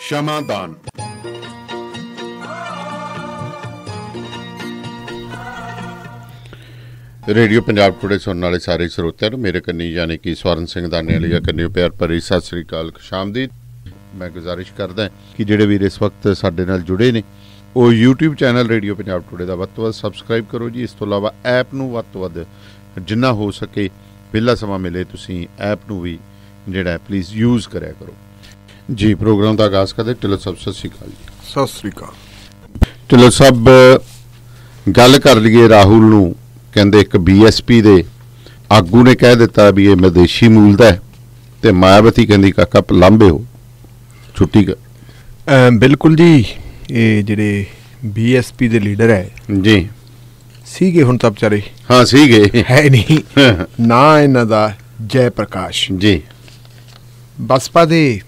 ਸ਼ਮਾ ਦਾਨ radio Punjab today ਸੁਣਨ ਵਾਲੇ ਸਾਰੇ ਸਰੋਤਿਆਂ ਨੂੰ ਮੇਰੇ ਕੰਨੀ ਯਾਨੀ ਕਿ ਸਵਰਨ ਸਿੰਘ ਦਾਨੇ ਵਾਲੀ ਕੰਨੀ ਪਿਆਰ ਭਰੀ, ਸਤਿ ਸ੍ਰੀ ਅਕਾਲ ਖੁਸ਼ਾਮਦੀਦ ਮੈਂ ਗੁਜ਼ਾਰਿਸ਼ ਕਰਦਾ ਕਿ ਜਿਹੜੇ ਵੀਰ ਇਸ ਵਕਤ ਸਾਡੇ ਨਾਲ ਜੁੜੇ ਨੇ, ਉਹ YouTube channel Radio Punjab Today ਦਾ ਵੱਧ ਤੋਂ ਵੱਧ ਸਬਸਕ੍ਰਾਈਬ ਕਰੋ ਜੀ। ਇਸ ਤੋਂ ਇਲਾਵਾ ਐਪ ਨੂੰ ਵੱਧ ਤੋਂ ਵੱਧ ਜਿੰਨਾ ਹੋ ਸਕੇ ਪਹਿਲਾ ਸਮਾਂ ਮਿਲੇ, ਤੁਸੀਂ ਐਪ ਨੂੰ ਵੀ ਜਿਹੜਾ ਪਲੀਜ਼ ਯੂਜ਼ ਕਰਿਆ ਕਰੋ। ਜੀ ਪ੍ਰੋਗਰਾਮ ਦਾ ਆਗਾਜ਼ ਕਰਦੇ ਢਿੱਲੋਂ ਸਾਹਿਬ ਸਤਿ ਸ਼੍ਰੀ ਅਕਾਲ ਜੀ। ਸਤਿ ਸ੍ਰੀ ਅਕਾਲ। ਢਿੱਲੋਂ ਸਾਹਿਬ ਗੱਲ ਕਰ ਲਈਏ ਰਾਹੁਲ ਨੂੰ। ਕਹਿੰਦੇ ਇੱਕ ਬੀਐਸਪੀ ਦੇ ਆਗੂ ਨੇ ਕਹਿ ਦਿੱਤਾ ਵੀ ਇਹ ਵਿਦੇਸ਼ੀ ਮੂਲ ਦਾ ਹੈ ਤੇ ਮਾਇਆਵਤੀ ਕਹਿੰਦੀ ਕਾਕਾ ਲਾਂਬੇ ਹੋ। ਛੁੱਟੀ ਕਰ। ਬਿਲਕੁਲ ਜੀ ਇਹ ਜਿਹੜੇ ਬੀਐਸਪੀ ਦੇ ਲੀਡਰ ਹੈ। ਜੀ। ਸੀਗੇ ਹੁਣ ਤਾਂ ਵਿਚਾਰੇ। ਹਾਂ ਸੀਗੇ। ਹੈ ਨਹੀਂ। ਨਾ ਇਹਨਾਂ ਦਾ ਜੈ ਪ੍ਰਕਾਸ਼। ਜੀ। ਬਸਪਾ ਦੇ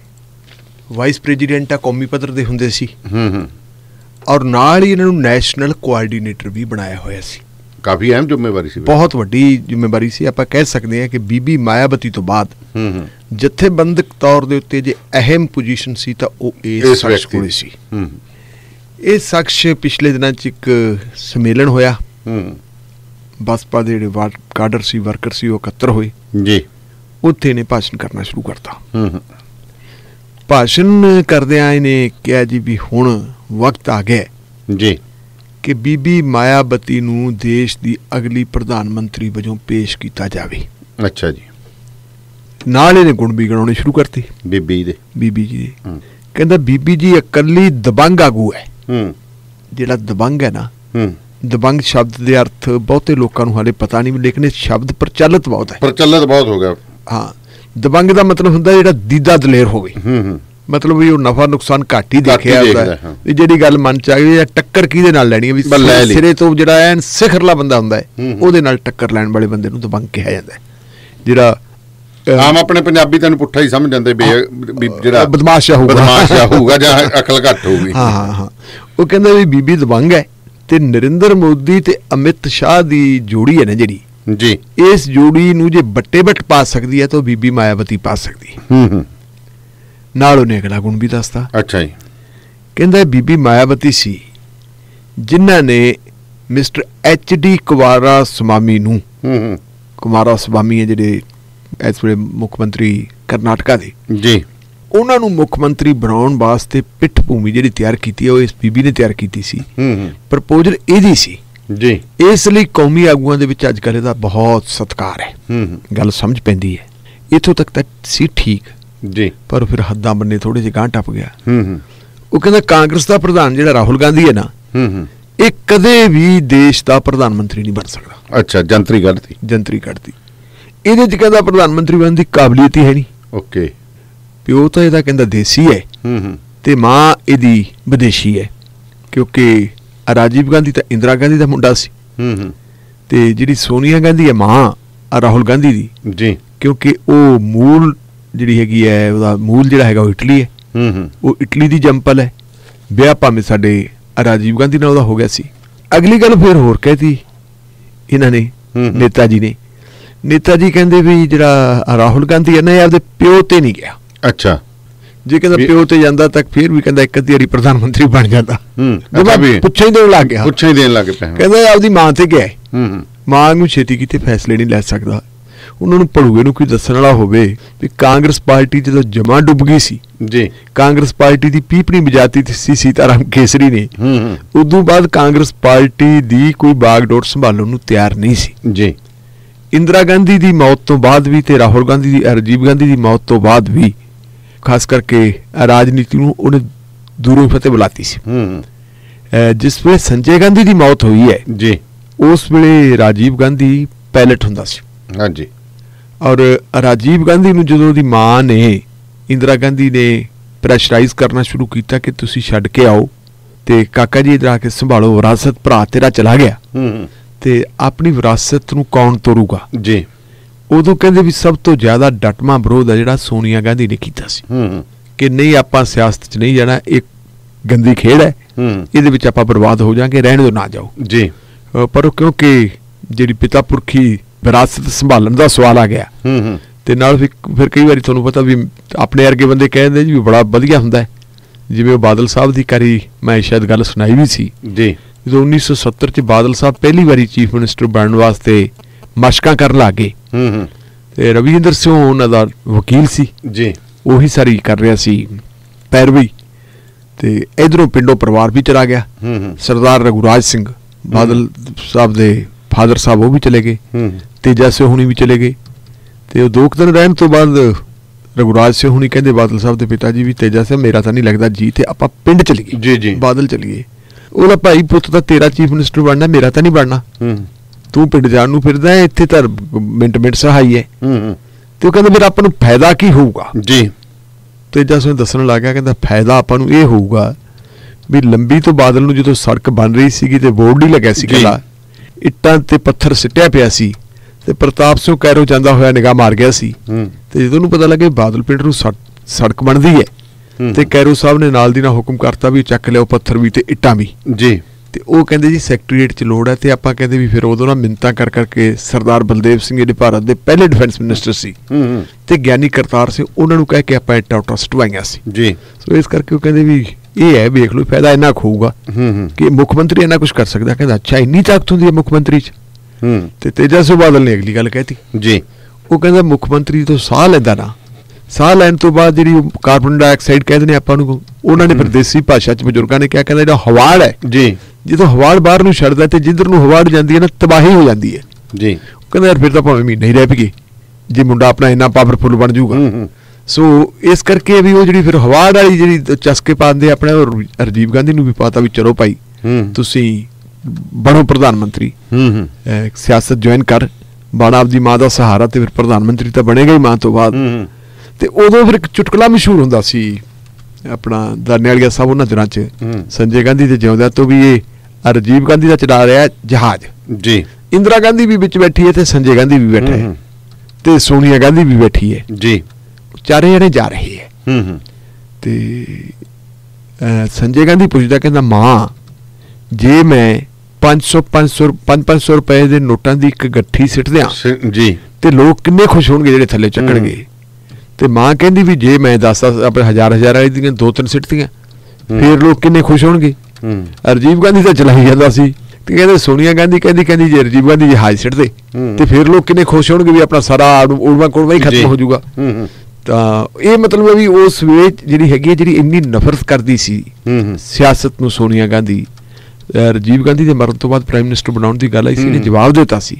ਵਾਈਸ ਪ੍ਰੈਜ਼ੀਡੈਂਟ ਆ ਕੌਮੀ ਪੱਧਰ ਦੇ ਹੁੰਦੇ ਸੀ। ਹੂੰ ਹੂੰ। ਔਰ ਨਾਲ ਹੀ ਇਹਨਾਂ ਨੂੰ ਨੈਸ਼ਨਲ ਕੋਆਰਡੀਨੇਟਰ ਵੀ ਬਣਾਇਆ ਹੋਇਆ ਸੀ। ਕਾਫੀ ਅਹਿਮ ਜ਼ਿੰਮੇਵਾਰੀ ਸੀ। ਬਹੁਤ ਵੱਡੀ ਜ਼ਿੰਮੇਵਾਰੀ ਸੀ। ਆਪਾਂ ਕਹਿ ਸਕਦੇ ਹਾਂ ਕਿ ਬੀਬੀ ਮਾਇਆਵਤੀ ਤੋਂ ਬਾਅਦ ਹੂੰ ਹੂੰ। ਜਥੇਬੰਦਕ ਤੌਰ ਦੇ ਉੱਤੇ ਜੇ ਅਹਿਮ ਪੋਜੀਸ਼ਨ ਸੀ ਤਾਂ ਉਹ ਇਸ ਸ਼ਖਸ ਕੋਲੇ ਸੀ। ਹੂੰ ਇਹ ਸ਼ਖਸ ਪਿਛਲੇ ਦਿਨਾਂ 'ਚ ਇੱਕ ਸੰਮੇਲਨ ਹੋਇਆ। ਹੂੰ ਬਸਪਾ ਦੇ ਜਿਹੜੇ ਕਾਡਰ ਸੀ ਵਰਕਰ ਸੀ ਉਹ ਇਕੱਤਰ ਹੋਏ। ਜੀ। ਉੱਥੇ ਨੇ ਭਾਸ਼ਣ ਕਰਨਾ ਸ਼ੁਰੂ ਕਰਤਾ। ਹੂੰ ਹੂੰ। ਭਾਸ਼ਣ ਕਰਦਿਆਂ ਇਹਨੇ ਕਿਹਾ ਜੀ ਵੀ ਹੁਣ ਵਕਤ ਆ ਗਿਆ ਜੀ। ਕਿ ਬੀਬੀ ਮਾਇਆਵਤੀ ਨੂੰ ਦੇਸ਼ ਦੀ ਅਗਲੀ ਪ੍ਰਧਾਨ ਮੰਤਰੀ ਵਜੋਂ ਪੇਸ਼ ਕੀਤਾ ਜਾਵੇ। ਅੱਛਾ ਜੀ। ਨਾਲ ਇਹਨੇ ਗੁਣ ਵੀ ਗਣਾਉਣੇ ਸ਼ੁਰੂ ਕਰਤੇ। ਬੀਬੀ ਦੇ। ਬੀਬੀ ਜੀ ਦੇ। ਕਹਿੰਦਾ ਬੀਬੀ ਜੀ ਇਕੱਲੀ ਦਬੰਗ ਆਗੂ ਹੈ। ਹੂੰ। ਜਿਹੜਾ ਦਬੰਗ ਹੈ ਨਾ ਹੂੰ। ਦਬੰਗ ਸ਼ਬਦ ਦੇ ਅਰਥ ਬਹੁਤੇ ਲੋਕਾਂ ਨੂੰ ਹਾਲੇ ਪਤਾ ਨਹੀਂ ਲੇਕਿਨ ਇਹ ਸ਼ਬਦ ਪ੍ਰਚਲਿਤ ਬਹੁਤ ਹੈ। ਪ੍ਰਚਲਿਤ ਬਹੁਤ ਹੋ ਗਿਆ। ਹਾਂ। ਦਬੰਗ ਦਾ ਮਤਲਬ ਹੁੰਦਾ ਜਿਹੜਾ ਦੀਦਾ ਦਲੇਰ ਹੋਵੇ। ਹੂੰ ਹੂੰ। ਮਤਲਬ ਵੀ ਉਹ ਨਫਾ ਨੁਕਸਾਨ ਘੱਟ ਹੀ ਦੇਖਿਆ ਹੁੰਦਾ। ਦੇਖਦਾ, ਹੈ। ਹਾਂ। ਵੀ ਜਿਹੜੀ ਗੱਲ ਮਨ ਚ ਆ ਗਈ ਜਾਂ ਟੱਕਰ ਕਿਹਦੇ ਨਾਲ ਲੈਣੀ ਹੈ? ਵੀ। ਸਿਰੇ ਤੋਂ ਜਿਹੜਾ ਐਨ ਸਿਖਰਲਾ ਬੰਦਾ ਹੁੰਦਾ ਹੈ। ਉਹਦੇ ਨਾਲ ਟੱਕਰ ਲੈਣ ਵਾਲੇ ਬੰਦੇ ਨੂੰ ਦਬੰਗ ਕਿਹਾ ਜਾਂਦਾ ਹੈ। ਜਿਹੜਾ ਆਮ ਆਪਣੇ ਪੰਜਾਬੀ ਤੈਨੂੰ ਪੁੱਠਾ ਹੀ ਸਮਝ ਜਾਂਦੇ ਵੀ ਇਹ- ਜਿਹੜਾ ਬਦਮਾਸ਼ ਹੋਊਗਾ ਬਦਮਾਸ਼ ਹੋਊਗਾ ਜਾਂ ਅਕਲ ਘੱਟ ਹੋਊਗੀ। ਹਾਂ ਹਾਂ ਹਾਂ। ਉਹ ਕਹਿੰਦਾ ਵੀ ਬੀਬੀ ਦਬੰਗ ਹੈ ਤੇ ਨਰਿੰਦਰ ਮੋਦੀ ਤੇ ਅਮਿਤ ਸ਼ਾਹ ਦੀ ਜੋੜੀ ਹੈ ਨਾ ਜਿਹੜੀ ਜੀ। ਇਸ ਜੋੜੀ ਨੂੰ ਜੇ ਬੱਟੇ ਬੱਟ ਪਾ ਸਕਦੀ ਹੈ ਤਾਂ ਬੀਬੀ ਮਾਇਆਵਤੀ ਪਾ ਸਕਦੀ ਹੈ। ਹੂੰ ਨਾਲ ਉਹਨੇ ਅਗਲਾ ਗੁਣ ਵੀ ਦੱਸਤਾ। ਅੱਛਾ ਜੀ। ਕਹਿੰਦਾ ਬੀਬੀ ਮਾਇਆਵਤੀ ਸੀ ਜਿਨ੍ਹਾਂ ਨੇ mister H D Kumaraswamy ਨੂੰ ਹੂੰ ਹੂੰ। ਕੁਮਾਰਾ ਸੁਮਾਮੀ ਹੈ ਜਿਹੜੇ ਇਸ ਵੇਲੇ ਮੁੱਖ ਮੰਤਰੀ ਕਰਨਾਟਕਾ ਦੇ। ਜੀ। ਉਹਨਾਂ ਨੂੰ ਮੁੱਖ ਮੰਤਰੀ ਬਣਾਉਣ ਵਾਸਤੇ ਪਿੱਠ ਭੂਮੀ ਜਿਹੜੀ ਤਿਆਰ ਕੀਤੀ ਹੈ ਉਹ ਇਸ ਬੀਬੀ ਨੇ ਤਿਆਰ ਕੀਤੀ ਸੀ। ਹੂੰ ਹੂੰ। ਪ੍ਰਪੋਜ਼ਲ ਇਹਦੀ ਸੀ ਜੀ। ਇਸ ਲਈ ਕੌਮੀ ਆਗੂਆਂ ਦੇ ਵਿੱਚ ਅੱਜ ਕੱਲ੍ਹ ਇਹਦਾ ਬਹੁਤ ਸਤਿਕਾਰ ਹੈ। ਹੂੰ ਗੱਲ ਸਮਝ ਪੈਂਦੀ ਹੈ। ਇਥੋਂ ਤੱਕ ਤਾਂ ਸੀ ਠੀਕ। ਜੀ। ਪਰ ਫਿਰ ਹੱਦਾਂ ਬੰਨੇ ਥੋੜੇ ਜਿਹੇ ਗਾਂਹ ਟੱਪ ਗਿਆ। ਹੂੰ ਹੂੰ। ਉਹ ਕਹਿੰਦਾ ਕਾਂਗਰਸ ਦਾ ਪ੍ਰਧਾਨ ਜਿਹੜਾ ਰਾਹੁਲ ਗਾਂਧੀ ਹੈ ਨਾ ਹੂੰ ਹੂੰ। ਇਹ ਕਦੇ ਵੀ ਦੇਸ਼ ਦਾ ਪ੍ਰਧਾਨ ਮੰਤਰੀ ਨਹੀਂ ਬਣ ਸਕਦਾ। ਅੱਛਾ ਜੰਤਰੀ ਗੱਲ ਸੀ ਜੰਤਰੀ ਕੱਢਦੀ ਇਹਦੇ ਚ ਕਹਿੰਦਾ ਪ੍ਰਧਾਨ ਮੰਤਰੀ ਬਣਨ ਦੀ ਕਾਬਲੀਅਤ ਹੀ ਹੈ ਨਹੀਂ। ਓਕੇ। ਪਿਓ ਤਾਂ ਇਹਦਾ ਕਹਿੰਦਾ ਦੇਸੀ ਹੈ ਹੂੰ ਹੂੰ। ਤੇ ਮਾਂ ਇਹਦੀ ਵਿਦੇਸ਼ੀ ਹੈ। ਕਿਉਂਕਿ ਰਾਜੀਵ ਗਾਂਧੀ ਤਾਂ ਇੰਦਰਾ ਗਾਂਧੀ ਦਾ ਮੁੰਡਾ ਸੀ। ਹੂੰ ਹੂੰ। ਤੇ ਜਿਹੜੀ ਸੋਨੀਆ ਗਾਂਧੀ ਹੈ ਮਾਂ ਰਾਹੁਲ ਗਾਂਧੀ ਦੀ। ਜੀ। ਕਿਉਂਕਿ ਉਹ ਮੂਲ ਜਿਹੜੀ ਹੈਗੀ ਹੈ ਉਹਦਾ ਮੂਲ ਜਿਹੜਾ ਹੈਗਾ ਉਹ ਇਟਲੀ ਹੈ। ਹੂੰ ਹੂੰ। ਉਹ ਇਟਲੀ ਦੀ ਜੰਪਲ ਹੈ। ਵਿਆਹ ਭਾਵੇਂ ਸਾਡੇ ਰਾਜੀਵ ਗਾਂਧੀ ਨਾਲ ਉਹਦਾ ਹੋ ਗਿਆ ਸੀ। ਅਗਲੀ ਗੱਲ ਫਿਰ ਹੋਰ ਕਹਿਤੀ ਇਹਨਾਂ ਨੇ। ਨੇਤਾ ਜੀ ਨੇ। ਨੇਤਾ ਜੀ ਕਹਿੰਦੇ ਵੀ ਜਿਹੜਾ ਰਾਹੁਲ ਗਾਂਧੀ ਹੈ ਨਾ ਇਹ ਆਪਦੇ ਪਿਓ ਤੇ ਨਹੀਂ ਗਿਆ। ਅੱਛਾ। ਜੇ ਕਹਿੰਦਾ ਪਿਓ ਤੇ ਜਾਂਦਾ ਤਾਂ ਫਿਰ ਵੀ ਕਹਿੰਦਾ ਇੱਕ ਅੱਧੀ ਵਾਰੀ ਪ੍ਰਧਾਨ ਮੰਤਰੀ ਬਣ ਜਾਂਦਾ। ਹੂੰ ਜਦੋਂ ਪੁੱਛੇ ਹੀ ਦੇਣ ਲੱਗ ਗਿਆ। ਪੁੱਛਾਂ ਹੀ ਦੇਣ ਲੱਗ ਪਿਆ। ਕਹਿੰਦਾ ਆਪਦੀ ਮਾਂ ਤੇ ਗਿਆ। ਹੂੰ ਮਾਂ ਨੂੰ ਛੇਤੀ ਕੀਤੇ ਫੈਸਲੇ ਨਹੀਂ ਲੈ ਸਕਦਾ। ਉਹਨਾਂ ਨੂੰ ਪੜੂਏ ਨੂੰ ਕੋਈ ਦੱਸਣ ਵਾਲਾ ਹੋਵੇ ਵੀ ਕਾਂਗਰਸ ਪਾਰਟੀ ਜਦੋਂ ਜਮਾ ਡੁੱਬ ਗਈ ਸੀ। ਜੀ। ਕਾਂਗਰਸ ਪਾਰਟੀ ਦੀ ਪੀਪਣੀ ਵਜਾਤੀ ਸੀ ਸੀਤਾਰਾਮ ਕੇਸਰੀ ਨੇ। ਹੂੰ ਹੂੰ। ਉਦੋਂ ਬਾਅਦ ਕਾਂਗਰਸ ਪਾਰਟੀ ਦੀ ਕੋਈ ਬਾਗਡੋਰ ਸੰਭਾਲਣ ਨੂੰ ਤਿਆਰ ਨਹੀਂ ਸੀ। ਜੀ। ਇੰਦਰਾ ਗਾਂਧੀ ਦੀ ਮੌਤ ਤੋਂ ਬਾਅਦ ਵੀ ਤੇ ਰਾਹੁਲ ਗਾਂਧੀ ਦੀ ਰਾਜੀਵ ਗਾਂਧੀ ਦੀ ਮੌਤ ਤੋਂ ਬਾਅਦ ਵੀ ਖਾਸ ਕਰਕੇ ਰਾਜਨੀਤੀ ਨੂੰ ਉਹਨੇ ਦੂਰੋਂ ਫਤਿਹ ਬੁਲਾਤੀ ਸੀ। ਹੂੰ। ਜਿਸ ਵੇਲੇ ਸੰਜੇ ਗਾਂਧੀ ਦੀ ਮੌਤ ਹੋਈ ਹੈ ਜੀ। ਉਸ ਵੇਲੇ ਰਾਜੀਵ ਗਾਂਧੀ ਪਾਇਲਟ ਹੁੰਦਾ ਸੀ। ਹਾਂਜੀ ਔਰ ਰਾਜੀਵ ਗਾਂਧੀ ਨੂੰ ਜਦੋਂ ਉਹਦੀ ਮਾਂ ਨੇ ਇੰਦਰਾ ਗਾਂਧੀ ਨੇ ਪ੍ਰੈਸ਼ਰਾਈਜ਼ ਕਰਨਾ ਸ਼ੁਰੂ ਕੀਤਾ ਕਿ ਤੁਸੀਂ ਛੱਡ ਕੇ ਆਓ ਤੇ ਕਾਕਾ ਜੀ ਇਧਰ ਆ ਕੇ ਸੰਭਾਲੋ ਵਿਰਾਸਤ ਭਰਾ ਤੇਰਾ ਚਲਾ ਗਿਆ। ਹੂੰ। ਤੇ ਆਪਣੀ ਵਿਰਾਸਤ ਨੂੰ ਕੌਣ ਤੋਰੂਗਾ? ਜੀ। ਉਦੋਂ ਕਹਿੰਦੇ ਵੀ ਸਭ ਤੋਂ ਜ਼ਿਆਦਾ ਡਟਮਾ ਵਿਰੋਧ ਆ ਜਿਹੜਾ ਸੋਨੀਆ ਗਾਂਧੀ ਨੇ ਕੀਤਾ ਸੀ। ਹੂੰ। ਹੂੰ ਕਿ ਨਹੀਂ ਆਪਾਂ ਸਿਆਸਤ 'ਚ ਨਹੀਂ ਜਾਣਾ ਇਹ ਗੰਦੀ ਖੇਡ ਹੈ। ਹੂੰ। ਇਹਦੇ ਵਿੱਚ ਆਪਾਂ ਬਰਬਾਦ ਹੋ ਜਾਾਂਗੇ ਰਹਿਣ ਦਿਓ ਨਾ ਜਾਓ। ਜੀ। ਪਰ ਉਹ ਕਿਉਂਕਿ ਜਿਹੜੀ ਪਿਤਾ ਪੁਰਖੀ ਵਿਰਾਸਤ ਸੰਭਾਲਣ ਦਾ ਸਵਾਲ ਆ ਗਿਆ। ਹੂੰ ਹੂੰ। ਤੇ ਨਾਲ ਫਿਰ ਫਿਰ ਕਈ ਵਾਰੀ ਤੁਹਾਨੂੰ ਪਤਾ ਵੀ ਆਪਣੇ ਵਰਗੇ ਬੰਦੇ ਕਹਿੰਦੇ ਜੀ ਵੀ ਬੜਾ ਵਧੀਆ ਹੁੰਦਾ ਹੈ। ਜਿਵੇਂ ਉਹ ਬਾਦਲ ਸਾਹਿਬ ਦੀ ਕਰੀ ਮੈਂ ਸ਼ਾਇਦ ਗੱਲ ਸੁਣਾਈ ਵੀ ਸੀ। ਜੀ। ਜਦੋਂ 1970 ਚ ਬਾਦਲ ਸਾਹਿਬ ਪਹਿਲੀ ਵਾਰੀ ਚੀਫ ਮਿਨਿਸਟਰ ਬਣਨ ਵਾਸਤੇ ਮਸ਼ਕਾਂ ਕਰਨ ਲੱਗੇ ਹੂੰ ਹੂੰ। ਤੇ ਰਵਿੰਦਰ ਸਿੰਘ ਉਹਨਾਂ ਦਾ ਵਕੀਲ ਸੀ। ਜੀ। ਉਹੀ ਸਾਰੀ ਕਰ ਰਿਹਾ ਸੀ ਪੈਰਵੀ। ਤੇ ਇਧਰੋਂ ਪਿੰਡੋਂ ਪਰਿਵਾਰ ਵੀ ਚਲਾ ਗਿਆ। ਹੂੰ ਹੂੰ। ਸਰਦਾਰ ਰਘੁਰਾਜ ਸਿੰਘ ਬਾਦਲ ਸਾਹਿਬ ਦੇ ਫਾਦਰ ਸਾਹਿਬ ਉਹ ਵੀ ਚਲੇ ਗਏ। ਹੂੰ ਤੇਜਾ ਸਿੰਘ ਹੁਣੀ ਵੀ ਚਲੇ ਗਏ। ਤੇ ਉਹ ਦੋ ਕੁ ਦਿਨ ਰਹਿਣ ਤੋਂ ਬਾਅਦ ਰਘੁਰਾਜ ਸਿੰਘ ਹੁਣੀ ਕਹਿੰਦੇ ਬਾਦਲ ਸਾਹਿਬ ਦੇ ਪਿਤਾ ਜੀ ਵੀ ਤੇਜਾ ਸਿੰਘ ਮੇਰਾ ਤਾਂ ਨਹੀਂ ਲੱਗਦਾ ਜੀ ਤੇ ਆਪਾਂ ਪਿੰਡ ਚਲੀਏ। ਜੀ, ਜੀ। ਬਾਦਲ ਚਲੀਏ। ਉਹਦਾ ਭਾਈ ਪੁੱਤ ਤਾਂ ਤੇਰਾ ਚੀਫ ਮਿਨਿਸਟਰ ਬਣਨਾ ਮੇਰਾ ਤਾਂ ਨਹੀਂ ਬਣਨਾ। ਹੂੰ। ਤੂੰ ਪਿੰਡ ਜਾਣ ਨੂੰ ਫਿਰਦਾ ਹੈ, ਇੱਥੇ ਤਾਂ ਮਿੰਟ ਮਿੰਟ ਸਹਾਈ ਹੈ। ਹੂੰ ਹੂੰ। ਤੇ ਉਹ ਕਹਿੰਦੇ ਫਿਰ ਆਪਾਂ ਨੂੰ ਫਾਇਦਾ ਕੀ ਹੋਊਗਾ? ਜੀ। ਤੇਜਾ ਸਿੰਘ ਦੱਸਣ ਲੱਗਾ ਕਹਿੰਦਾ ਫਾਇਦਾ ਆਪਾਂ ਨੂੰ ਇਹ ਹੋਊਗਾ ਵੀ ਲੰਬੀ ਤੋਂ ਬਾਦਲ ਨੂੰ ਜਦੋਂ ਸੜਕ ਬਣ ਰਹੀ ਸੀਗੀ ਤੇ ਬੋਰਡ ਨਹੀਂ ਲੱਗਿਆ ਸੀ। ਕੱਲਾ ਇੱਟਾਂ ਤੇ ਪੱਥਰ ਸਿੱਟਿਆ ਪਿਆ ਸੀ ਤੇ ਪ੍ਰਤਾਪ ਸਿੰਘ ਕੈਰੋ ਜਾਂਦਾ ਹੋਇਆ ਨਿਗਾਹ ਮਾਰ ਗਿਆ ਸੀ। ਹੂੰ। ਤੇ ਜਦੋਂ ਉਹਨੂੰ ਪਤਾ ਲੱਗੇ ਬਾਦਲ ਪਿੰਡ ਨੂੰ ਸੜ- ਸੜਕ ਬਣਦੀ ਹੈ ਹੂੰ। ਤੇ ਕੈਰੋ ਸਾਹਿਬ ਨੇ ਨਾਲ ਦੀ ਨਾਲ ਹੁਕਮ ਕਰਤਾ ਵੀ ਚੱਕ ਲਿਓ ਪੱਥਰ ਵੀ ਤੇ ਇੱਟਾਂ ਵੀ। ਜੀ। ਤੇ ਉਹ ਕਹਿੰਦੇ ਜੀ ਸੈਕਟਰੀਏਟ ਚ ਲੋੜ ਹੈ ਤੇ ਆਪਾਂ ਕਹਿੰਦੇ ਵੀ ਫਿਰ ਉਦੋਂ ਨਾ ਮਿੰਤਾ ਕਰ ਕਰਕੇ ਸਰਦਾਰ ਬਲਦੇਵ ਸਿੰਘ ਜਿਹੜੇ ਭਾਰਤ ਦੇ ਪਹਿਲੇ ਡਿਫੈਂਸ ਮਿਨਿਸਟਰ ਸੀ ਹੂੰ ਹੂੰ। ਤੇ ਗਿਆਨੀ ਕਰਤਾਰ ਸਿੰਘ ਉਹਨਾਂ ਨੂੰ ਕਹਿ ਕੇ ਆਪਾਂ ਇੱਟਾਂ ਉੱਟਾਂ ਸਟਵਾਈਆਂ ਸੀ। ਜੀ। ਸੋ ਇਸ ਕਰਕੇ ਉਹ ਕਹਿੰਦੇ ਵੀ ਇਹ ਹੈ ਵੇਖ ਲਓ ਫਾਇਦਾ ਇੰਨਾ ਹੂੰ ਕਿ ਮੁੱਖ ਮੰਤਰੀ ਇੰਨਾ ਕੁਝ ਕਰ ਸਕਦਾ ਕਹਿੰਦਾ ਅੱਛਾ ਇੰਨੀ ਤਾਕਤ ਹੁੰਦੀ ਹੈ ਮੁੱਖ ਮੰਤਰੀ 'ਚ। ਹੂੰ। ਤੇ ਤੇਜਾ ਸਿੰਘ ਬਾਦਲ ਨੇ ਅਗਲੀ ਗੱਲ ਕਹਿਤੀ। ਜੀ। ਉਹ ਕਹਿੰਦਾ ਮੁੱਖ ਮੰਤਰੀ ਤੋਂ ਸਾਹ ਲੈਂਦਾ ਨਾ। ਸਾਹ ਲੈਣ ਤੋਂ ਬਾਅਦ ਜਿਹੜੀ ਕਾਰਬਨ ਡਾਈਆਕਸਾਈਡ ਕਹਿੰਦੇ ਨੇ ਆਪਾਂ ਨੂੰ ਉਹਨਾਂ ਨੇ ਪਰਦੇਸੀ ਭਾਸ਼ਾ 'ਚ ਬਜ਼ੁਰਗਾਂ ਨੇ ਕਿਹਾ ਕਹਿੰਦਾ ਜਿਹੜਾ ਹਵਾੜ ਹੈ ਜੀ। ਜਦੋਂ ਹਵਾੜ ਬਾਹਰ ਨੂੰ ਛੱਡਦਾ ਤੇ ਜਿੱਧਰ ਨੂੰ ਹਵਾੜ ਜਾਂਦੀ ਹੈ ਨਾ ਤਬਾਹੀ ਹੋ ਜਾਂਦੀ ਹੈ। ਜੀ। ਉਹ ਕਹਿੰਦਾ ਯਾਰ ਫਿਰ ਤਾਂ ਭਾਵੇਂ ਮਹੀਨੇ ਹੀ ਰਹਿ ਪਈਏ ਜੇ ਮੁੰਡਾ ਆਪਣਾ ਇੰਨਾ ਪਾਵਰਫੁਲ ਬਣ ਜਾਊਗਾ। ਹੂੰ ਹੂੰ। ਸੋ ਇਸ ਕਰਕੇ ਵੀ ਉਹ ਜਿਹੜੀ ਫਿਰ ਹਵਾੜ ਵਾਲੀ ਜਿਹੜੀ ਚਸਕੇ ਪਾਉਂਦੇ ਆਪਣੇ ਰਾਜੀਵ ਗਾਂਧੀ ਨੂੰ ਵੀ ਪਤਾ ਵੀ ਚਲੋ ਭਾਈ ਹੂੰ। ਤੁਸੀਂ ਬਣੋ ਪ੍ਰਧਾਨ ਮੰਤਰੀ। ਹੂੰ ਹੂੰ। ਸਿਆਸਤ ਜੁਆਇਨ ਕਰ ਬਣ ਆਪਦੀ ਮਾਂ ਦਾ ਸਹਾਰਾ ਤੇ ਫਿਰ ਪ੍ਰਧਾਨ ਮੰਤਰੀ ਤਾਂ ਬਣੇਗਾ ਹੀ ਮਾਂ ਤੋਂ ਬਾਅਦ। ਹੂੰ ਤੇ ਉਦੋਂ ਫਿਰ ਇੱਕ ਚੁਟਕਲਾ ਮਸ਼ਹੂਰ ਹੁੰਦਾ ਸੀ ਆਪਣਾ ਦਾਨੇਵਾਲੀਆ ਸਾਹਿਬ ਉਹਨਾਂ ਦਿਨਾਂ 'ਚ। ਸੰਜੇ ਗਾਂਧੀ ਦੇ ਜਿਉਂਦਿਆਂ ਤੋਂ ਵੀ ਇਹ ਰਾਜੀਵ ਗਾਂਧੀ ਦਾ ਚਲਾ ਰਿਹਾ ਜਹਾਜ਼। ਜੀ। ਇੰਦਰਾ ਗਾਂਧੀ ਵੀ ਵਿੱਚ ਬੈਠੀ ਹੈ ਤੇ ਸੰਜੇ ਗਾਂਧੀ ਵੀ ਬੈਠਾ ਹੂੰ। ਤੇ ਸੋਨੀਆ ਗਾਂਧੀ ਵੀ ਬੈਠੀ ਹੈ। ਜੀ। ਚਾਰੇ ਜਣੇ ਜਾ ਰਹੇ ਹੈ। ਹੂੰ ਹੂੰ। ਤੇ ਸੰਜੇ ਗਾਂਧੀ ਪੁੱਛਦਾ ਕਹਿੰਦਾ ਮਾਂ ਜੇ ਮੈਂ 500 500 500 ਰੁਪਏ ਦੇ ਨੋਟਾਂ ਦੀ ਇੱਕ ਗੱਠੀ ਸਿੱਟ ਦਿਆਂ ਜੀ। ਤੇ ਲੋਕ ਕਿੰਨੇ ਖੁਸ਼ ਹੋਣਗੇ ਜਿਹੜੇ ਥੱਲੇ ਚੱਕਣਗੇ? ਤੇ ਮਾਂ ਕਹਿੰਦੀ ਵੀ ਜੇ ਮੈਂ 10 ਆਪਣੇ ਹਜ਼ਾਰ ਹਜ਼ਾਰ ਵਾਲੀ ਦੀਆਂ ਦੋ ਤਿੰਨ ਸਿੱਟਦੀਆਂ। ਫਿਰ ਲੋਕ ਕਿੰਨੇ ਖੁਸ਼ ਹੋਣਗੇ? ਰਾਜੀਵ ਗਾਂਧੀ ਤਾਂ ਚਲਾਈ ਜਾਂਦਾ ਸੀ ਤੇ ਕਹਿੰਦੇ ਸੋਨੀਆ ਗਾਂਧੀ ਕਹਿੰਦੀ ਕਹਿੰਦੀ ਜੇ ਰਾਜੀਵ ਗਾਂਧੀ ਜਹਾਜ਼ ਸਿੱਟਦੇ ਹੂੰ। ਤੇ ਫਿਰ ਲੋਕ ਕਿੰਨੇ ਖੁਸ਼ ਹੋਣਗੇ ਵੀ ਆਪਣਾ ਸਾਰਾ ਉੜਵਾ ਕੋੜਵਾ ਹੀ ਜੀ। ਖਤਮ ਹੋ ਜਾਊਗਾ ਤਾਂ ਇਹ ਮਤਲਬ ਹੈ ਵੀ ਉਸ ਵੇਲੇ ਜਿਹੜੀ ਹੈਗੀ ਜਿਹੜੀ ਇੰਨੀ ਨਫ਼ਰਤ ਕਰਦੀ ਸੀ ਸਿਆਸਤ ਨੂੰ ਸੋਨੀਆ ਗਾਂਧੀ ਰਾਜੀਵ ਗਾਂਧੀ ਦੇ ਮਰਨ ਤੋਂ ਬਾਅਦ ਪ੍ਰਾਈਮ ਮਿਨਿਸਟਰ ਬਣਾਉਣ ਦੀ ਗੱਲ ਆਈ ਸੀ ਇਹਨੇ। ਜਵਾਬ ਦਿੱਤਾ ਸੀ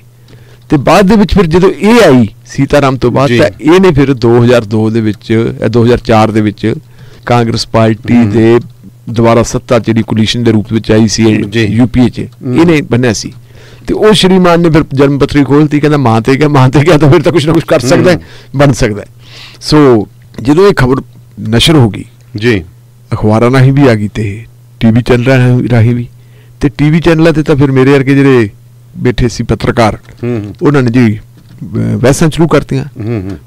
ਤੇ ਬਾਅਦ ਦੇ ਵਿੱਚ ਫਿਰ ਜਦੋਂ ਇਹ ਆਈ ਸੀਤਾਰਾਮ ਤੋਂ ਬਾਅਦ ਜੀ। ਤਾਂ ਇਹਨੇ ਫਿਰ 2002 ਦੇ ਵਿੱਚ ਅਹ 2004 ਦੇ ਵਿੱਚ ਕਾਂਗਰਸ ਪਾਰਟੀ। ਦੇ ਦੁਬਾਰਾ ਸੱਤਾ ਜਿਹੜੀ ਕੋਲੀਸ਼ਨ ਦੇ ਰੂਪ ਵਿੱਚ ਆਈ ਸੀ। ਯੂਪੀਏ 'ਚ। ਇਹਨੇ ਬੰਨਿਆ ਸੀ। ਤੇ ਉਹ ਸ਼੍ਰੀਮਾਨ ਨੇ ਫਿਰ ਜਨਮ ਪੱਤਰੀ ਖੋਲਤੀ ਕਹਿੰਦਾ ਮਾਂ ਤੇ ਗਿਆ ਮਾਂ ਤੇ ਗਿਆ ਤਾਂ ਫਿਰ ਤਾਂ ਕੁਝ ਨਾ ਕੁਝ ਕਰ ਸਕਦਾ ਬਣ ਸਕਦਾ ਸੋ ਜਦੋਂ ਇਹ ਖਬਰ ਨਸ਼ਰ ਹੋ ਗਈ ਜੀ। ਅਖਬਾਰਾਂ ਰਾਹੀਂ ਵੀ ਆ ਗਈ ਤੇ ਟੀਵੀ ਚੈਨਲ ਰਾਹੀਂ ਵੀ ਤੇ ਟੀਵੀ ਚੈਨਲਾਂ ਤੇ ਤਾਂ ਫਿਰ ਮੇਰੇ ਵਰਗੇ ਜਿਹੜੇ ਬੈਠੇ ਸੀ ਪੱਤਰਕਾਰ ਉਹਨਾਂ ਨੇ ਜੀ ਵੈਸਾਂ ਸ਼ੁਰੂ ਕਰਤੀਆਂ।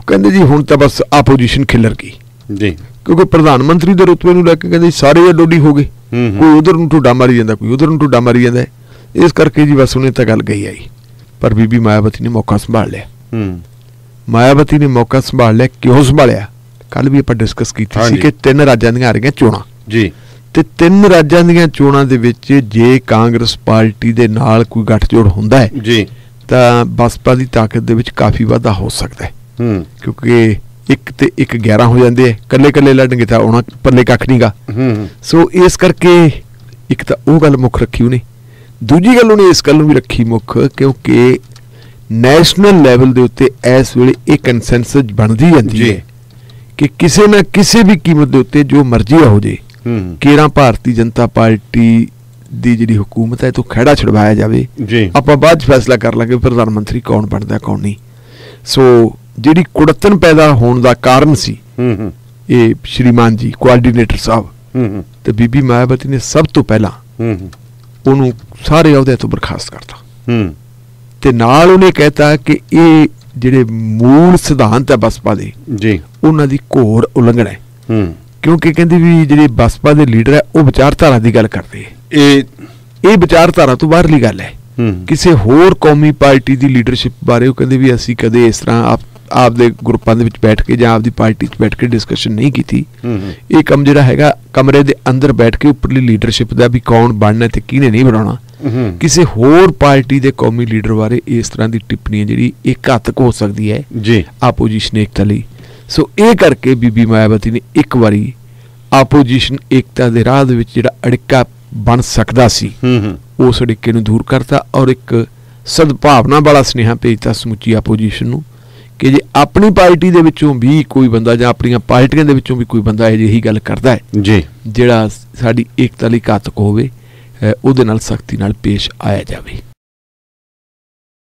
ਕਹਿੰਦੇ ਜੀ ਹੁਣ ਤਾਂ ਬਸ ਆਪੋਜੀਸ਼ਨ ਖਿਲਰ ਗਈ। ਜੀ। ਕਿਉਂਕਿ ਪ੍ਰਧਾਨ ਮੰਤਰੀ ਦੇ ਰੁਤਬੇ ਨੂੰ ਲੈ ਕੇ ਕਹਿੰਦੇ ਸਾਰੇ ਡੋਡੀ ਹੋ ਗਏ। ਕੋਈ ਉਧਰ ਨੂੰ ਢੁੱਡਾ ਮਾਰੀ ਜਾਂਦਾ ਕੋਈ ਉਧਰ ਨੂੰ ਢੁੱਡਾ ਮਾਰੀ ਜਾਂਦਾ। ਇਸ ਕਰਕੇ ਜੀ ਬਸ ਉਹਨੇ ਤਾਂ ਗੱਲ ਗਈ ਆਈ। ਪਰ ਬੀਬੀ ਮਾਇਆਵਤੀ ਨੇ ਮੌਕਾ ਸੰਭਾਲ ਲਿਆ। ਹੂੰ। ਮਾਇਆਵਤੀ ਨੇ ਮੌਕਾ ਸੰਭਾਲ ਲਿਆ ਕਿਉਂ ਸੰਭਾਲਿਆ? ਕੱਲ ਵੀ ਆਪਾਂ ਡਿਸਕਸ ਕੀਤੀ ਸੀ। ਕਿ ਤਿੰਨ ਰਾਜਾਂ ਦੀਆਂ ਆ ਰਹੀਆਂ ਚੋਣਾਂ। ਜੀ। ਤੇ ਤਿੰਨ ਰਾਜਾਂ ਦੀਆਂ ਚੋਣਾਂ ਦੇ ਵਿੱਚ ਜੇ ਕਾਂਗਰਸ ਪਾਰਟੀ ਦੇ ਨਾਲ ਕੋਈ ਗੱਠਜੋੜ ਹੁੰਦਾ ਹੈ ਜੀ। ਤਾਂ ਬਸਪਾ ਦੀ ਤਾਕਤ ਦੇ ਵਿੱਚ ਕਾਫੀ ਵਾਧਾ ਹੋ ਸਕਦਾ ਹੈ। ਹੂੰ। ਕਿਉਂਕਿ ਇੱਕ ਤੇ ਇੱਕ 11 ਹੋ ਜਾਂਦੇ ਆ ਕੱਲੇ ਕੱਲੇ ਲੜਨਗੇ ਤਾਂ ਉਹਨਾਂ ਪੱਲੇ ਕੱਖ ਨਹੀਂਗਾ ਸੋ ਇਸ ਕਰਕੇ ਇੱਕ ਤਾਂ ਉਹ ਗੱਲ ਮੁੱਖ ਰੱਖੀ ਉਹਨੇ ਦੂਜੀ ਗੱਲ ਉਹਨੇ ਇਸ ਗੱਲ ਨੂੰ ਵੀ ਰੱਖੀ ਮੁੱਖ ਕਿਉਂਕਿ ਨੈਸ਼ਨਲ ਲੈਵਲ ਦੇ ਉੱਤੇ ਇਸ ਵੇਲੇ ਇਹ ਕੰਸੈਂਸਸ ਬਣਦੀ ਜਾਂਦੀ। ਹੈ ਕਿ ਕਿਸੇ ਨਾ ਕਿਸੇ ਵੀ ਕੀਮਤ ਦੇ ਉੱਤੇ ਜੋ ਮਰਜ਼ੀ ਹੋ ਜੇ ਹੂੰ। ਕੇਰਾਂ ਭਾਰਤੀ ਜਨਤਾ ਪਾਰਟੀ ਦੀ ਜਿਹੜੀ ਹਕੂਮਤ ਹੈ ਤੋਂ ਖਹਿੜਾ ਛਡਵਾਇਆ ਜਾਵੇ। ਜੀ। ਆਪਾਂ ਬਾਅਦ ਚ ਫੈਸਲਾ ਕਰ ਲਾਂਗੇ ਪ੍ਰਧਾਨ ਮੰਤਰੀ ਕੌਣ ਬਣਦਾ ਕੌਣ ਨਹੀਂ। ਸੋ ਜਿਹੜੀ ਕੁੜਤਨ ਪੈਦਾ ਹੋਣ ਦਾ ਕਾਰਨ ਸੀ ਹੂੰ ਹੂੰ। ਇਹ ਸ਼੍ਰੀਮਾਨ ਜੀ ਕੋਆਰਡੀਨੇਟਰ ਸਾਹਿਬ। ਹੂੰ ਹੂੰ। ਤੇ ਬੀਬੀ ਮਾਇਆਵਤੀ ਨੇ ਸਭ ਤੋਂ ਪਹਿਲਾਂ ਹੂੰ ਹੂੰ। ਉਹਨੂੰ ਸਾਰੇ ਅਹੁਦੇ ਤੋਂ ਬਰਖਾਸਤ ਕਰਤਾ। ਹੂੰ। ਤੇ ਨਾਲ ਉਹਨੇ ਕਹਿਤਾ ਕਿ ਇਹ ਜਿਹੜੇ ਮੂਲ ਸਿਧਾਂਤ ਹੈ ਬਸਪਾ ਦੇ ਜੀ। ਉਹਨਾਂ ਦੀ ਘੋਰ ਉਲੰਘਣਾ ਹੈ। ਹੂੰ। ਕਿਉਂਕਿ ਕਹਿੰਦੀ ਵੀ ਜਿਹੜੇ ਬਸਪਾ ਦੇ ਲੀਡਰ ਹੈ ਉਹ ਵਿਚਾਰਧਾਰਾ ਦੀ ਗੱਲ ਕਰਦੇ ਇਹ ਇਹ ਵਿਚਾਰਧਾਰਾ ਤੋਂ ਬਾਹਰਲੀ ਗੱਲ ਹੈ। ਹੂੰ। ਕਿਸੇ ਹੋਰ ਕੌਮੀ ਪਾਰਟੀ ਦੀ ਲੀਡਰਸ਼ਿਪ ਬਾਰੇ ਉਹ ਕਹਿੰਦੇ ਵੀ ਅਸੀਂ ਕਦੇ ਇਸ ਤਰ੍ਹਾਂ ਆਪ ਆਪਦੇ ਗਰੁੱਪਾਂ ਦੇ ਵਿੱਚ ਬੈਠ ਕੇ ਜਾਂ ਆਪਦੀ ਪਾਰਟੀ 'ਚ ਬੈਠ ਕੇ ਡਿਸਕਸ਼ਨ ਨਹੀਂ ਕੀਤੀ। ਇਹ ਕੰਮ ਜਿਹੜਾ ਹੈਗਾ ਕਮਰੇ ਦੇ ਅੰਦਰ ਬੈਠ ਕੇ ਉੱਪਰਲੀ ਲੀਡਰਸ਼ਿਪ ਦਾ ਵੀ ਕੌਣ ਬਣਨਾ ਤੇ ਕਿਹਨੇ ਨਹੀਂ ਬਣਾਉਣਾ। ਕਿਸੇ ਹੋਰ ਪਾਰਟੀ ਦੇ ਕੌਮੀ ਲੀਡਰ ਬਾਰੇ ਇਸ ਤਰ੍ਹਾਂ ਦੀ ਟਿੱਪਣੀ ਜਿਹੜੀ ਇਹ ਘਾਤਕ ਹੋ ਸਕਦੀ ਹੈ ਜੀ। ਆਪੋਜੀਸ਼ਨ ਏਕਤਾ ਲਈ। ਸੋ ਇਹ ਕਰਕੇ ਬੀਬੀ ਮਾਇਆਵਤੀ ਨੇ ਇੱਕ ਵਾਰੀ ਆਪੋਜੀਸ਼ਨ ਏਕਤਾ ਦੇ ਰਾਹ ਦੇ ਵਿੱਚ ਜਿਹੜਾ ਅੜਿੱਕਾ ਬਣ ਸਕਦਾ ਸੀ ਉਸ ਅੜਿੱਕੇ ਨੂੰ ਦੂਰ ਕਰਤਾ ਔਰ ਇੱਕ ਸਦਭਾਵਨਾ ਵਾਲਾ ਸੁਨੇਹਾ ਭੇਜਤਾ ਸਮੁੱਚੀ ਆਪੋਜੀਸ਼ਨ ਨੂੰ। ਕਿ ਜੇ ਆਪਣੀ ਪਾਰਟੀ ਦੇ ਵਿੱਚੋਂ ਵੀ ਕੋਈ ਬੰਦਾ ਜਾਂ ਆਪਣੀਆਂ ਪਾਰਟੀਆਂ ਦੇ ਵਿੱਚੋਂ ਵੀ ਕੋਈ ਬੰਦਾ ਅਜਿਹੀ ਗੱਲ ਕਰਦਾ ਹੈ ਜੀ। ਜਿਹੜਾ ਸਾਡੀ ਏਕਤਾ ਲਈ ਘਾਤਕ ਹੋਵੇ ਉਹਦੇ ਨਾਲ ਸਖਤੀ ਨਾਲ ਪੇਸ਼ ਆਇਆ ਜਾਵੇ।